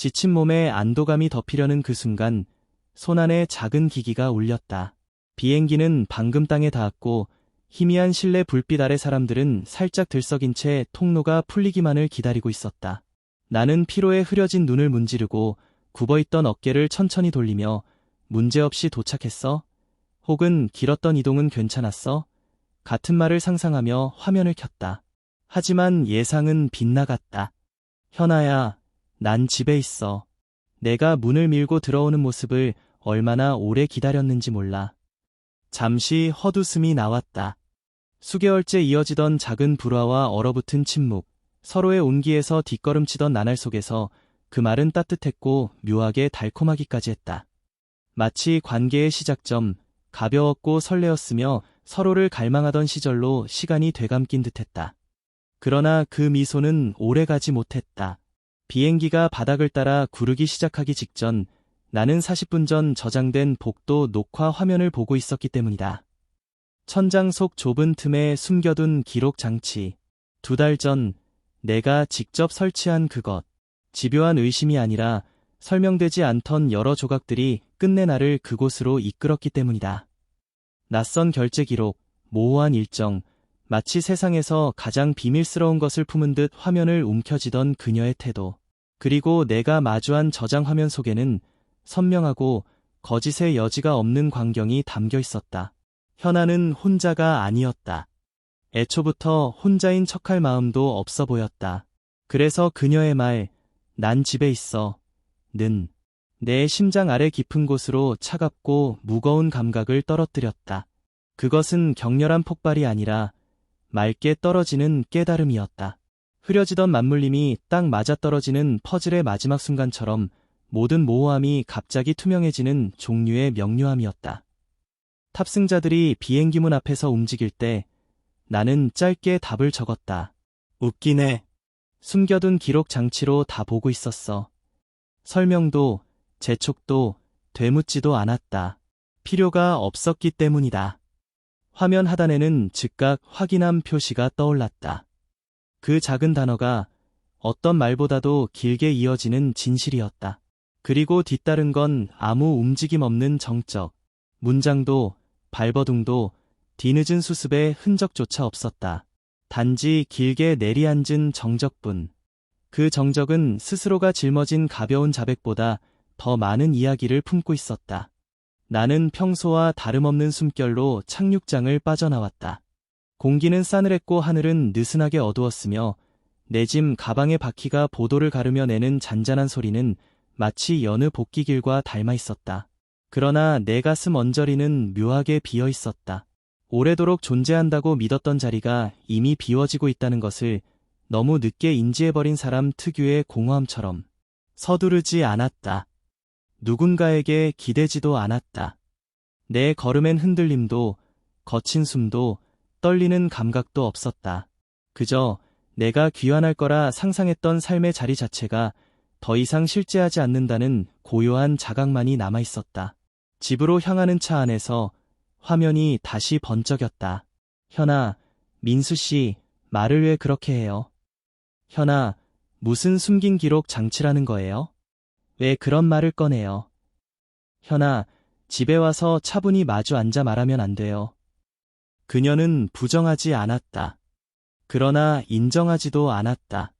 지친 몸에 안도감이 덮이려는 그 순간 손 안에 작은 기기가 울렸다. 비행기는 방금 땅에 닿았고 희미한 실내 불빛 아래 사람들은 살짝 들썩인 채 통로가 풀리기만을 기다리고 있었다. 나는 피로에 흐려진 눈을 문지르고 굽어있던 어깨를 천천히 돌리며 문제없이 도착했어? 혹은 길었던 이동은 괜찮았어? 같은 말을 상상하며 화면을 켰다. 하지만 예상은 빗나갔다. 현아야, 난 집에 있어. 내가 문을 밀고 들어오는 모습을 얼마나 오래 기다렸는지 몰라. 잠시 헛웃음이 나왔다. 수개월째 이어지던 작은 불화와 얼어붙은 침묵, 서로의 온기에서 뒷걸음치던 나날 속에서 그 말은 따뜻했고 묘하게 달콤하기까지 했다. 마치 관계의 시작점, 가벼웠고 설레었으며 서로를 갈망하던 시절로 시간이 되감긴 듯했다. 그러나 그 미소는 오래가지 못했다. 비행기가 바닥을 따라 구르기 시작하기 직전 나는 40분 전 저장된 복도 녹화 화면을 보고 있었기 때문이다. 천장 속 좁은 틈에 숨겨둔 기록 장치. 두 달 전 내가 직접 설치한 그것. 집요한 의심이 아니라 설명되지 않던 여러 조각들이 끝내 나를 그곳으로 이끌었기 때문이다. 낯선 결제 기록, 모호한 일정, 마치 세상에서 가장 비밀스러운 것을 품은 듯 화면을 움켜쥐던 그녀의 태도. 그리고 내가 마주한 저장 화면 속에는 선명하고 거짓의 여지가 없는 광경이 담겨 있었다. 현아는 혼자가 아니었다. 애초부터 혼자인 척할 마음도 없어 보였다. 그래서 그녀의 말, 난 집에 있어. 는, 내 심장 아래 깊은 곳으로 차갑고 무거운 감각을 떨어뜨렸다. 그것은 격렬한 폭발이 아니라 맑게 떨어지는 깨달음이었다. 흐려지던 맞물림이 딱 맞아떨어지는 퍼즐의 마지막 순간처럼 모든 모호함이 갑자기 투명해지는 종류의 명료함이었다. 탑승자들이 비행기 문 앞에서 움직일 때 나는 짧게 답을 적었다. 웃기네. 숨겨둔 기록 장치로 다 보고 있었어. 설명도, 재촉도, 되묻지도 않았다. 필요가 없었기 때문이다. 화면 하단에는 즉각 확인함 표시가 떠올랐다. 그 작은 단어가 어떤 말보다도 길게 이어지는 진실이었다. 그리고 뒤따른 건 아무 움직임 없는 정적. 문장도, 발버둥도, 뒤늦은 수습의 흔적조차 없었다. 단지 길게 내리앉은 정적뿐. 그 정적은 스스로가 짊어진 가벼운 자백보다 더 많은 이야기를 품고 있었다. 나는 평소와 다름없는 숨결로 착륙장을 빠져나왔다. 공기는 싸늘했고 하늘은 느슨하게 어두웠으며 내 짐 가방의 바퀴가 보도를 가르며 내는 잔잔한 소리는 마치 여느 복귀길과 닮아 있었다. 그러나 내 가슴 언저리는 묘하게 비어 있었다. 오래도록 존재한다고 믿었던 자리가 이미 비워지고 있다는 것을 너무 늦게 인지해버린 사람 특유의 공허함처럼 서두르지 않았다. 누군가에게 기대지도 않았다. 내 걸음엔 흔들림도 거친 숨도 떨리는 감각도 없었다. 그저 내가 귀환할 거라 상상했던 삶의 자리 자체가 더 이상 실제하지 않는다는 고요한 자각만이 남아 있었다. 집으로 향하는 차 안에서 화면이 다시 번쩍였다. 현아, 민수 씨, 말을 왜 그렇게 해요? 현아, 무슨 숨긴 기록 장치라는 거예요? 왜 그런 말을 꺼내요? 현아, 집에 와서 차분히 마주 앉아 말하면 안 돼요. 그녀는 부정하지 않았다. 그러나 인정하지도 않았다.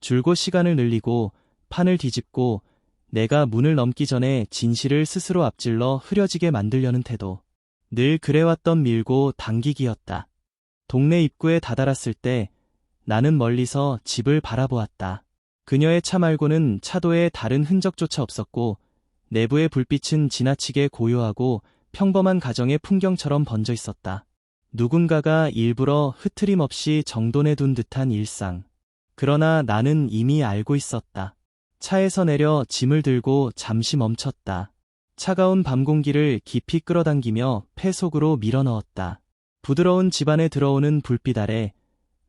줄곧 시간을 늘리고 판을 뒤집고 내가 문을 넘기 전에 진실을 스스로 앞질러 흐려지게 만들려는 태도. 늘 그래왔던 밀고 당기기였다. 동네 입구에 다다랐을 때 나는 멀리서 집을 바라보았다. 그녀의 차 말고는 차도에 다른 흔적조차 없었고 내부의 불빛은 지나치게 고요하고 평범한 가정의 풍경처럼 번져 있었다. 누군가가 일부러 흐트림 없이 정돈해 둔 듯한 일상. 그러나 나는 이미 알고 있었다. 차에서 내려 짐을 들고 잠시 멈췄다. 차가운 밤 공기를 깊이 끌어당기며 폐 속으로 밀어넣었다. 부드러운 집안에 들어오는 불빛 아래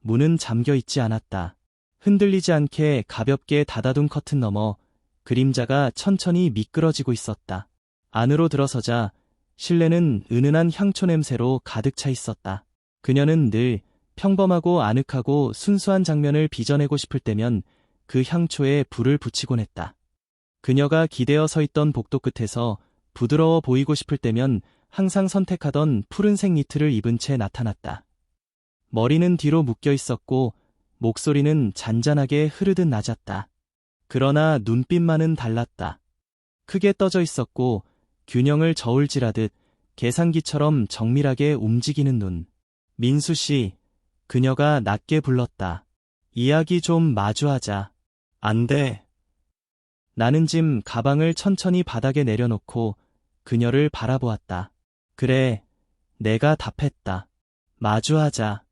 문은 잠겨 있지 않았다. 흔들리지 않게 가볍게 닫아둔 커튼 너머 그림자가 천천히 미끄러지고 있었다. 안으로 들어서자 실내는 은은한 향초 냄새로 가득 차 있었다. 그녀는 늘 평범하고 아늑하고 순수한 장면을 빚어내고 싶을 때면 그 향초에 불을 붙이곤 했다. 그녀가 기대어 서 있던 복도 끝에서 부드러워 보이고 싶을 때면 항상 선택하던 푸른색 니트를 입은 채 나타났다. 머리는 뒤로 묶여 있었고 목소리는 잔잔하게 흐르듯 낮았다. 그러나 눈빛만은 달랐다. 크게 떠져 있었고 균형을 저울질하듯 계산기처럼 정밀하게 움직이는 눈. 민수 씨, 그녀가 낮게 불렀다. 이야기 좀 마주하자. 안 돼. 나는 짐 가방을 천천히 바닥에 내려놓고 그녀를 바라보았다. 그래, 내가 답했다. 마주하자.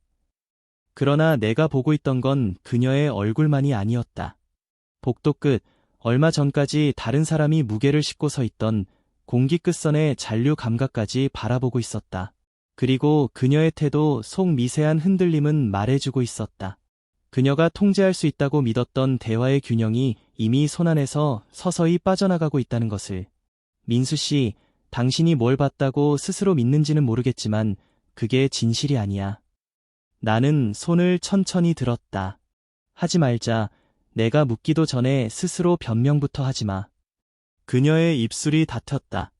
그러나 내가 보고 있던 건 그녀의 얼굴만이 아니었다. 복도 끝, 얼마 전까지 다른 사람이 무게를 싣고 서 있던 공기 끝선의 잔류 감각까지 바라보고 있었다. 그리고 그녀의 태도 속 미세한 흔들림은 말해주고 있었다. 그녀가 통제할 수 있다고 믿었던 대화의 균형이 이미 손안에서 서서히 빠져나가고 있다는 것을. 민수 씨, 당신이 뭘 봤다고 스스로 믿는지는 모르겠지만 그게 진실이 아니야. 나는 손을 천천히 들었다. 하지 말자. 내가 묻기도 전에 스스로 변명부터 하지 마. 그녀의 입술이 닫혔다.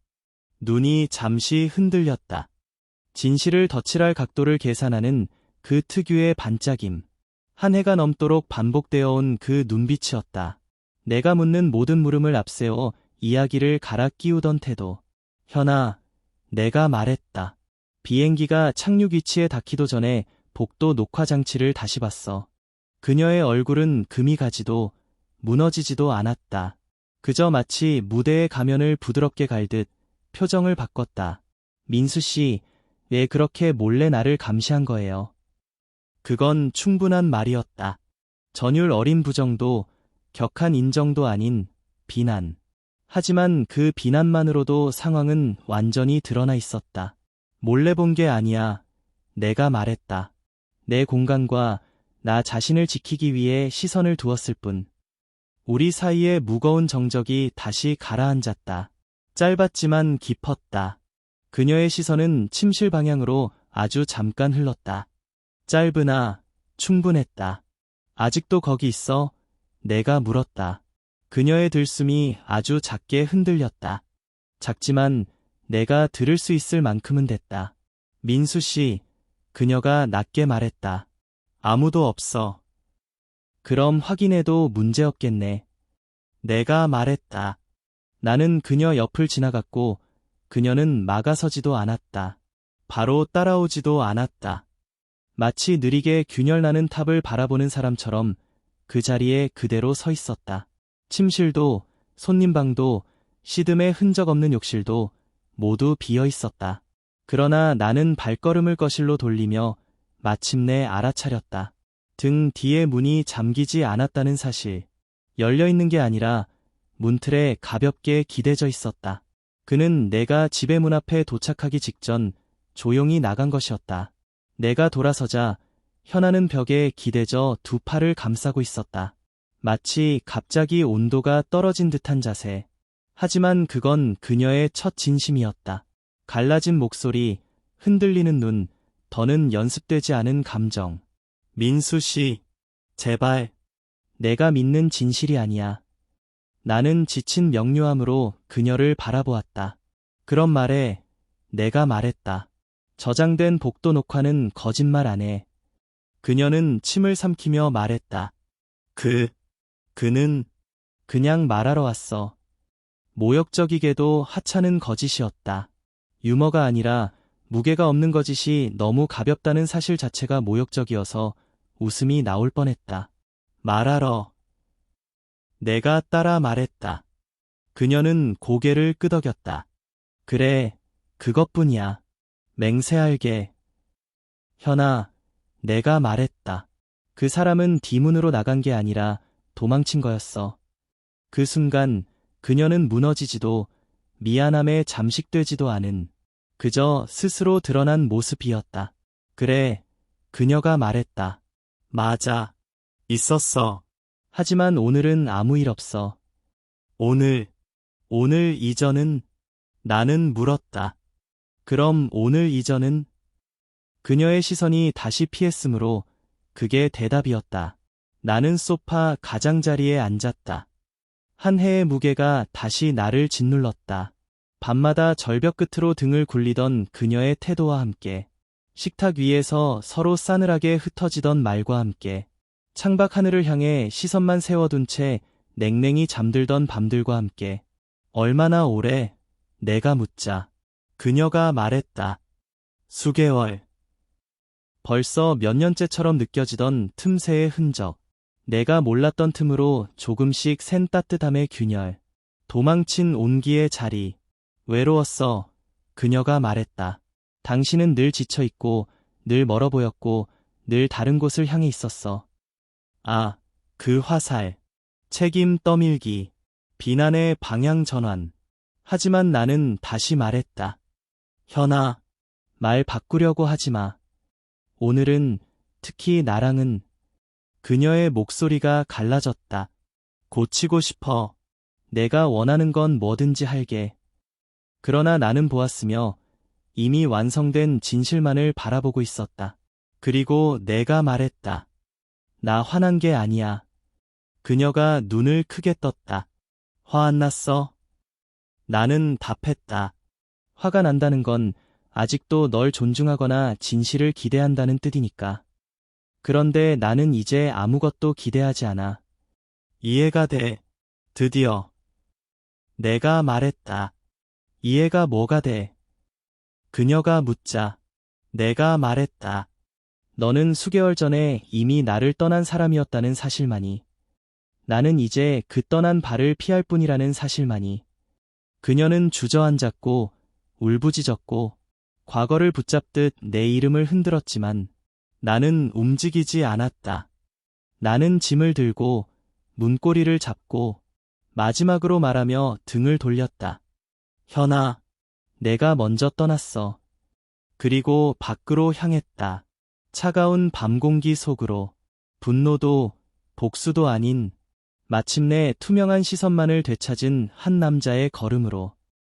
눈이 잠시 흔들렸다. 진실을 덧칠할 각도를 계산하는 그 특유의 반짝임. 한 해가 넘도록 반복되어 온 그 눈빛이었다. 내가 묻는 모든 물음을 앞세워 이야기를 갈아 끼우던 태도. 현아, 내가 말했다. 비행기가 착륙 위치에 닿기도 전에 복도 녹화 장치를 다시 봤어. 그녀의 얼굴은 금이 가지도 무너지지도 않았다. 그저 마치 무대의 가면을 부드럽게 갈듯 표정을 바꿨다. 민수 씨, 왜 그렇게 몰래 나를 감시한 거예요? 그건 충분한 말이었다. 전율 어린 부정도 격한 인정도 아닌 비난. 하지만 그 비난만으로도 상황은 완전히 드러나 있었다. 몰래 본 게 아니야. 내가 말했다. 내 공간과 나 자신을 지키기 위해 시선을 두었을 뿐. 우리 사이의 무거운 정적이 다시 가라앉았다. 짧았지만 깊었다. 그녀의 시선은 침실 방향으로 아주 잠깐 흘렀다. 짧으나 충분했다. 아직도 거기 있어? 내가 물었다. 그녀의 들숨이 아주 작게 흔들렸다. 작지만 내가 들을 수 있을 만큼은 됐다. 민수 씨, 그녀가 낮게 말했다. 아무도 없어. 그럼 확인해도 문제없겠네. 내가 말했다. 나는 그녀 옆을 지나갔고 그녀는 막아서지도 않았다. 바로 따라오지도 않았다. 마치 느리게 균열나는 탑을 바라보는 사람처럼 그 자리에 그대로 서 있었다. 침실도 손님방도 시듬의 흔적 없는 욕실도 모두 비어 있었다. 그러나 나는 발걸음을 거실로 돌리며 마침내 알아차렸다. 등 뒤에 문이 잠기지 않았다는 사실. 열려 있는 게 아니라 문틀에 가볍게 기대져 있었다. 그는 내가 집의 문 앞에 도착하기 직전 조용히 나간 것이었다. 내가 돌아서자 현아는 벽에 기대져 두 팔을 감싸고 있었다. 마치 갑자기 온도가 떨어진 듯한 자세. 하지만 그건 그녀의 첫 진심이었다. 갈라진 목소리, 흔들리는 눈, 더는 연습되지 않은 감정. 민수 씨, 제발. 내가 믿는 진실이 아니야. 나는 지친 명료함으로 그녀를 바라보았다. 그런 말에 내가 말했다. 저장된 복도 녹화는 거짓말 안 해. 그녀는 침을 삼키며 말했다. 그, 그는 그냥 말하러 왔어. 모욕적이게도 하찮은 거짓이었다. 유머가 아니라 무게가 없는 거짓이 너무 가볍다는 사실 자체가 모욕적이어서 웃음이 나올 뻔했다. 말하러. 내가 따라 말했다. 그녀는 고개를 끄덕였다. 그래, 그것뿐이야. 맹세할게. 현아, 내가 말했다. 그 사람은 뒤문으로 나간 게 아니라 도망친 거였어. 그 순간 그녀는 무너지지도 미안함에 잠식되지도 않은 그저 스스로 드러난 모습이었다. 그래, 그녀가 말했다. 맞아. 있었어. 하지만 오늘은 아무 일 없어. 오늘, 오늘 이전은 나는 물었다. 그럼 오늘 이전은 그녀의 시선이 다시 피했으므로 그게 대답이었다. 나는 소파 가장자리에 앉았다. 한 해의 무게가 다시 나를 짓눌렀다. 밤마다 절벽 끝으로 등을 굴리던 그녀의 태도와 함께 식탁 위에서 서로 싸늘하게 흩어지던 말과 함께 창밖 하늘을 향해 시선만 세워둔 채 냉랭히 잠들던 밤들과 함께 얼마나 오래 내가 묻자 그녀가 말했다. 수개월. 벌써 몇 년째처럼 느껴지던 틈새의 흔적. 내가 몰랐던 틈으로 조금씩 샌 따뜻함의 균열. 도망친 온기의 자리. 외로웠어. 그녀가 말했다. 당신은 늘 지쳐 있고, 늘 멀어 보였고, 늘 다른 곳을 향해 있었어. 아, 그 화살. 책임 떠밀기. 비난의 방향 전환. 하지만 나는 다시 말했다. 현아, 말 바꾸려고 하지 마. 오늘은, 특히 나랑은, 그녀의 목소리가 갈라졌다. 고치고 싶어. 내가 원하는 건 뭐든지 할게. 그러나 나는 보았으며 이미 완성된 진실만을 바라보고 있었다. 그리고 내가 말했다. 나 화난 게 아니야. 그녀가 눈을 크게 떴다. 화 안 났어? 나는 답했다. 화가 난다는 건 아직도 널 존중하거나 진실을 기대한다는 뜻이니까. 그런데 나는 이제 아무것도 기대하지 않아. 이해가 돼. 드디어. 내가 말했다. 이해가 뭐가 돼? 그녀가 묻자. 내가 말했다. 너는 수개월 전에 이미 나를 떠난 사람이었다는 사실만이. 나는 이제 그 떠난 발을 피할 뿐이라는 사실만이. 그녀는 주저앉았고, 울부짖었고, 과거를 붙잡듯 내 이름을 흔들었지만 나는 움직이지 않았다. 나는 짐을 들고 문고리를 잡고 마지막으로 말하며 등을 돌렸다. 현아, 내가 먼저 떠났어. 그리고 밖으로 향했다. 차가운 밤 공기 속으로 분노도 복수도 아닌 마침내 투명한 시선만을 되찾은 한 남자의 걸음으로